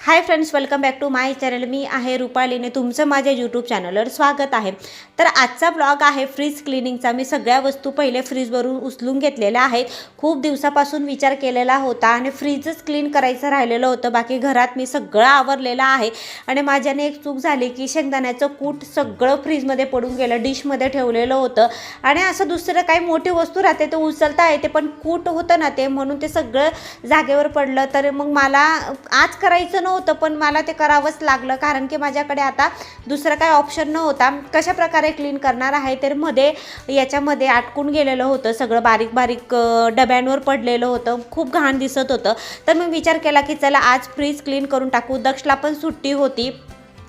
Hi friends welcome back to my channel मी आहे रुपालीने तुमचं माझ्या यूट्यूब चॅनलवर स्वागत आहे. तर आजचा ब्लॉग आहे फ्रीज क्लिनिंगचा मी सगळ्या वस्तू पहिले फ्रीजवरून उचलून घेतलेल्या आहेत. खूप दिवसापासून विचार केलेला होता आणि फ्रीजच क्लीन करायचं राहिलेलं होतं. बाकी घरात मी सगळं आवरलेलं आहे. आणि माझ्याने एक चूक झाली की शेंगदाण्याचं कूट सगळं फ्रीजमध्ये पडून गेलं डिशमध्ये ठेवलेलं होतं. आणि असं दुसरं काही मोठी वस्तू राहते ते उचलता येते पण कूट होतं ना ते म्हणून ते सगळं जागेवर पडलं. तर मग मला आज करायचं नव्हतं. पण मला ते करावंच लागलं. कारण की माझ्याकडे आता दुसरं काही ऑप्शन नव्हता. कशा प्रकारे क्लीन करणार आहे तर मध्ये याच्यामध्ये आटकून गेलेलं होतं. सगळं बारीक बारीक डब्यांवर पडलेलं होतं. खूप घाण दिसत होतं. तर मी विचार केला की चला आज फ्रीज क्लीन करून टाकू. दक्षला पण सुट्टी होती.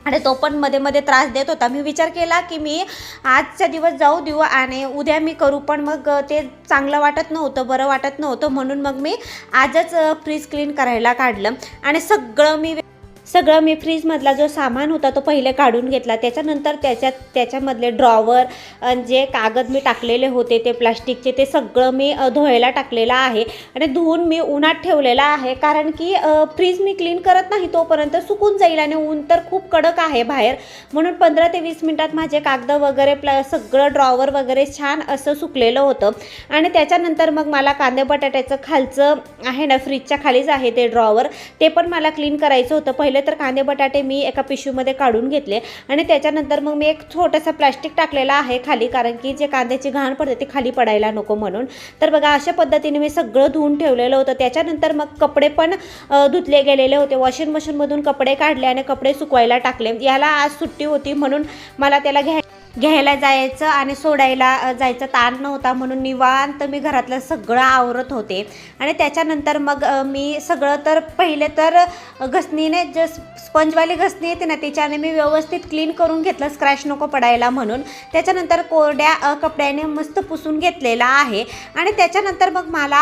आणि तो पण मध्ये मध्ये त्रास देत होता. मी विचार केला की मी आजचा दिवस जाऊ देऊ आणि उद्या मी करू पण मग ते चांगलं वाटत नव्हतं बरं वाटत नव्हतं. म्हणून मग मी आजच फ्रीज क्लीन करायला काढलं. आणि सगळं मी सगळं मी फ्रीजमधला जो सामान होता तो पहिले काढून घेतला. त्याच्यानंतर त्याच्यात त्याच्यामधले ड्रॉवर आणि जे कागद मी टाकलेले होते ते प्लास्टिकचे ते सगळं मी धुवायला टाकलेलं आहे. आणि धुवून मी उन्हात ठेवलेलं आहे. कारण की फ्रीज मी क्लीन करत नाही तोपर्यंत सुकून जाईल आणि ऊन तर खूप कडक आहे बाहेर. म्हणून पंधरा ते वीस मिनटात माझे कागद वगैरे प्ल सगळं ड्रॉवर वगैरे छान असं सुकलेलं होतं. आणि त्याच्यानंतर मग मला कांदे बटाट्याचं खालचं आहे ना फ्रीजच्या खालीच आहे ते ड्रॉवर ते पण मला क्लीन करायचं होतं. पहिले तर कांदे बटाटे मी एका पिशवीमध्ये काढून घेतले. आणि त्याच्यानंतर मग मी एक छोटंसं प्लॅस्टिक टाकलेलं आहे खाली कारण की जे कांद्याची घाण पडते ते खाली पडायला नको म्हणून. तर बघा अशा पद्धतीने मी सगळं धुवून ठेवलेलं होतं. त्याच्यानंतर मग कपडे पण धुतले गेलेले होते. वॉशिंग मशीनमधून कपडे काढले आणि कपडे सुकवायला टाकले. याला आज सुट्टी होती म्हणून मला त्याला घ्याय घ्यायला जायचं आणि सोडायला जायचं ताण नव्हता म्हणून निवांत मी घरातलं सगळं आवरत होते. आणि त्याच्यानंतर मग मी सगळं तर पहिले तर घसणीने जे स्पंजवाली घसणी येते ना त्याच्याने मी व्यवस्थित क्लीन करून घेतलं स्क्रॅच नको पडायला म्हणून. त्याच्यानंतर कोरड्या कपड्याने मस्त पुसून घेतलेला आहे. आणि त्याच्यानंतर मग मला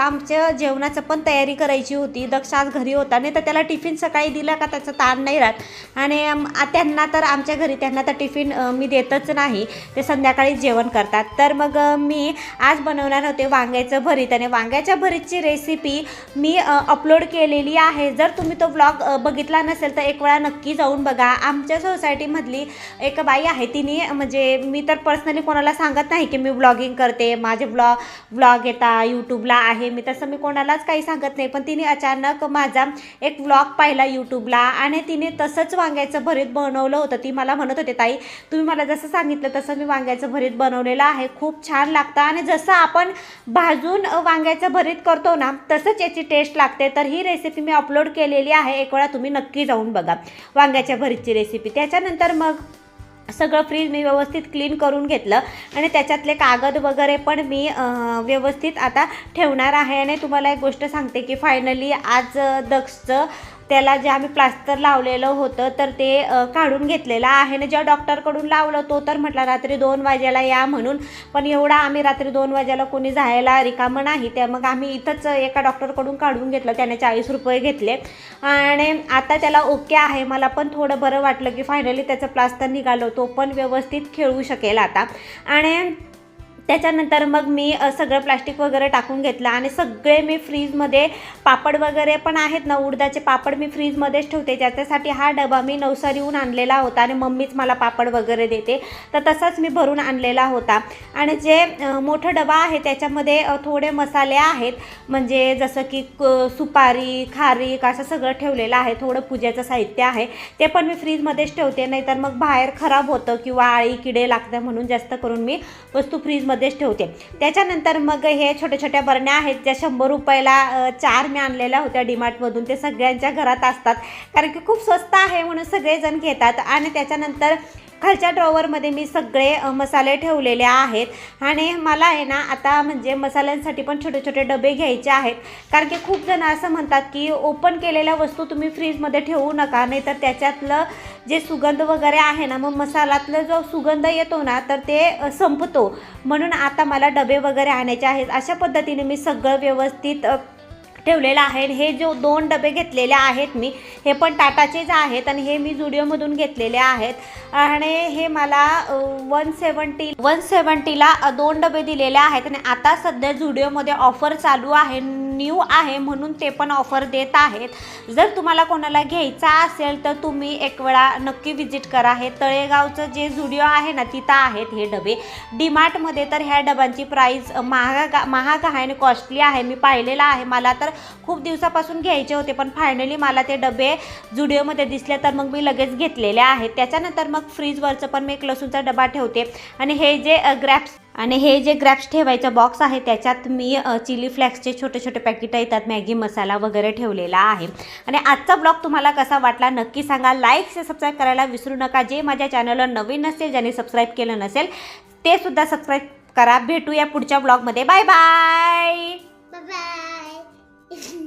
आमच्या जेवणाचं पण तयारी करायची होती. दक्ष आज घरी होता नाही तर त्याला टिफिन सकाळी दिला का त्याचा ताण नाही राहत. आणि त्यांना तर आमच्या घरी त्यांना तर टिफिन मी देत येतच नाही ते संध्याकाळी जेवण करतात. तर मग मी आज बनवणार होते वांग्याचं भरीत आणि वांग्याच्या भरीतची रेसिपी मी अपलोड केलेली आहे. जर तुम्ही तो ब्लॉग बघितला नसेल तर एक वेळा नक्की जाऊन बघा. आमच्या सोसायटीमधली एक बाई आहे तिने म्हणजे मी तर पर्सनली कोणाला सांगत नाही की मी ब्लॉगिंग करते. माझे ब्लॉग ब्लॉग येता यूट्यूबला आहे. मी तसं मी कोणालाच काही सांगत नाही. पण तिने अचानक माझा एक ब्लॉग पाहिला यूट्यूबला आणि तिने तसंच वांग्याचं भरीत बनवलं होतं. ती मला म्हणत होते ताई तुम्ही मला जसं जसं सांगितलं तसं मी वांग्याचं भरीत बनवलेलं आहे. खूप छान लागतं. आणि जसं आपण भाजून वांग्याचं भरीत करतो ना तसंच याची टेस्ट लागते. तर ही रेसिपी मी अपलोड केलेली आहे. एक वेळा तुम्ही नक्की जाऊन बघा वांग्याच्या भरीतची रेसिपी त्याच्यानंतर मग सगळं फ्रीज मी व्यवस्थित क्लीन करून घेतलं. आणि त्याच्यातले कागद वगैरे पण मी व्यवस्थित आता ठेवणार आहे. आणि तुम्हाला एक गोष्ट सांगते की फायनली आज दक्षचं त्याला जे आम्ही प्लास्टर लावलेलं होतं तर ते काढून घेतलेलं आहे. ना जेव्हा डॉक्टरकडून लावलं तो तर म्हटला रात्री दोन वाजेला या म्हणून. पण एवढा आम्ही रात्री दोन वाजेला कोणी जायला रिकामं नाही. त्या मग आम्ही इथंच एका डॉक्टरकडून काढून घेतलं. त्याने चाळीस रुपये घेतले. आणि आता त्याला ओके आहे. मला पण थोडं बरं वाटलं की फायनली त्याचं प्लास्टर निघालं. तो पण व्यवस्थित खेळू शकेल आता. आणि त्याच्यानंतर मग मी सगळं प्लास्टिक वगैरे टाकून घेतलं आणि सगळे मी फ्रीजमध्ये पापड वगैरे पण आहेत ना उडदाचे पापड मी फ्रीजमध्येच ठेवते. त्याच्यासाठी हा डबा मी नवसारीहून आणलेला होता आणि मम्मीच मला पापड वगैरे देते. तर तसाच मी भरून आणलेला होता. आणि जे मोठं डबा आहे त्याच्यामध्ये थोडे मसाले आहेत. म्हणजे जसं की क- सुपारी खारीक असं सगळं ठेवलेलं आहे. थोडं पूजेचं साहित्य आहे. ते पण मी फ्रीजमध्येच ठेवते. नाहीतर मग बाहेर खराब होतं किंवा आळी किडे लागतं म्हणून जास्त करून मी वस्तू फ्रीजमध्ये फ्रीजमध्येच ठेवते. त्याच्यानंतर मग हे छोट्या छोट्या बरण्या आहेत ज्या शंभर रुपयाला चार मी आणलेल्या होत्या डीमार्टमधून. ते सगळ्यांच्या घरात असतात. कारण की खूप स्वस्त आहे म्हणून सगळेजण घेतात आणि त्याच्यानंतर खालच्या ड्रॉवरमध्ये मी सगळे मसाले ठेवलेले आहेत. आणि मला आहे ना आता म्हणजे मसाल्यांसाठी पण छोटे छोटे डबे घ्यायचे आहेत. कारण की खूप जण असं म्हणतात की ओपन केलेल्या वस्तू तुम्ही फ्रीजमध्ये ठेवू नका. नाही तर त्याच्यातलं जे सुगंध वगैरे आहे ना मग मसाल्यातलं जो सुगंध येतो ना तर ते संपतो. म्हणून आता मला डबे वगैरे आणायचे आहेत. अशा पद्धतीने मी सगळं व्यवस्थित ठेवलेलं आहे. हे जो दोन डबे घेतलेले आहेत मी हे पण टाटाचेच आहेत. आणि हे मी जुडिओमधून घेतलेले आहेत. आणि हे मला वन सेवन्टी वन सेवन्टीला दोन डबे दिलेले आहेत आणि आता सध्या झुडिओमध्ये ऑफर चालू आहे न्यू आहे म्हणून ते पण ऑफर देत आहेत. जर तुम्हाला कोणाला घ्यायचा असेल तर तुम्ही एक वेळा नक्की व्हिजिट करा. हे तळेगावचं जे झुडिओ आहे ना तिथं आहेत हे डबे. डीमार्टमध्ये तर ह्या डब्यांची प्राईज महाग महाग आहे आणि कॉस्टली आहे. मी पाहिलेलं आहे. मला तर खूप दिवसापासून घ्यायचे होते पण फायनली मला ते डबे झुडिओमध्ये दिसले तर मग मी लगेच घेतलेले आहेत. त्याच्यानंतर मग फ्रीजवरचं पण मी एक लसूणचा डबा ठेवते. आणि हे जे ग्रॅप्स आणि हे जे ग्रॅप्स ठेवायचं बॉक्स आहे त्याच्यात मी चिली फ्लॅक्सचे छोटे छोटे पॅकेट येतात मॅगी मसाला वगैरे ठेवलेला आहे. आणि आजचा ब्लॉग तुम्हाला कसा वाटला नक्की सांगा. लाईक सबस्क्राईब करायला विसरू नका. जे माझ्या चॅनलवर नवीन नसेल ज्याने सबस्क्राईब केलं नसेल ते सुद्धा सबस्क्राईब करा. भेटूया पुढच्या ब्लॉगमध्ये बाय बाय बाय.